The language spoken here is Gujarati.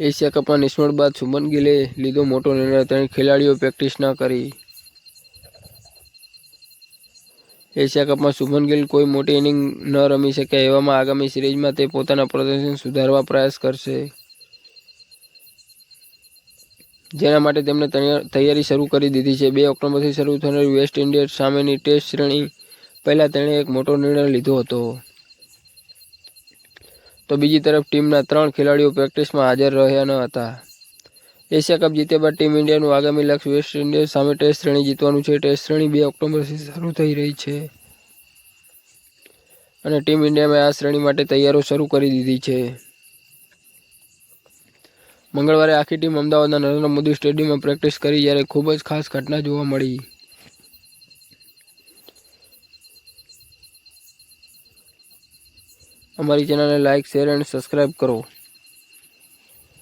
એશિયા કપમાં નિષ્ફળ બાદ શુભન ગિલે લીધો મોટો નિર્ણય. ત્રણ ખેલાડીઓ પ્રેક્ટિસ ન કરી. એશિયા કપમાં શુભન ગિલ કોઈ મોટી ઇનિંગ ન રમી શક્યા એવામાં આગામી સિરીઝમાં તે પોતાના પ્રદર્શન સુધારવા પ્રયાસ કરશે. જેના માટે તેમણે તૈયારી શરૂ કરી દીધી છે. બે ઓક્ટોબરથી શરૂ થનારી વેસ્ટ ઇન્ડિઝ સામેની ટેસ્ટ શ્રેણી પહેલાં તેણે એક મોટો નિર્ણય લીધો હતો. તો બીજી તરફ ટીમના ત્રણ ખેલાડીઓ પ્રેક્ટિસમાં હાજર રહ્યા ન હતા. એશિયા કપ જીત્યા બાદ ટીમ ઇન્ડિયાનું આગામી લક્ષ્ય વેસ્ટ ઇન્ડિઝ સામે ટેસ્ટ શ્રેણી જીતવાનું છે. ટેસ્ટ શ્રેણી બે ઓક્ટોબરથી શરૂ થઈ રહી છે. અને ટીમ ઇન્ડિયામાં આ શ્રેણી માટે તૈયારીઓ શરૂ કરી દીધી છે. મંગળવારે આખી ટીમ અમદાવાદના નરેન્દ્ર મોદી સ્ટેડિયમમાં પ્રેક્ટિસ કરી જ્યારે ખૂબ જ ખાસ ઘટના જોવા મળી. અમારી ચેનલને લાઇક શેર અને સબસ્ક્રાઈબ કરો.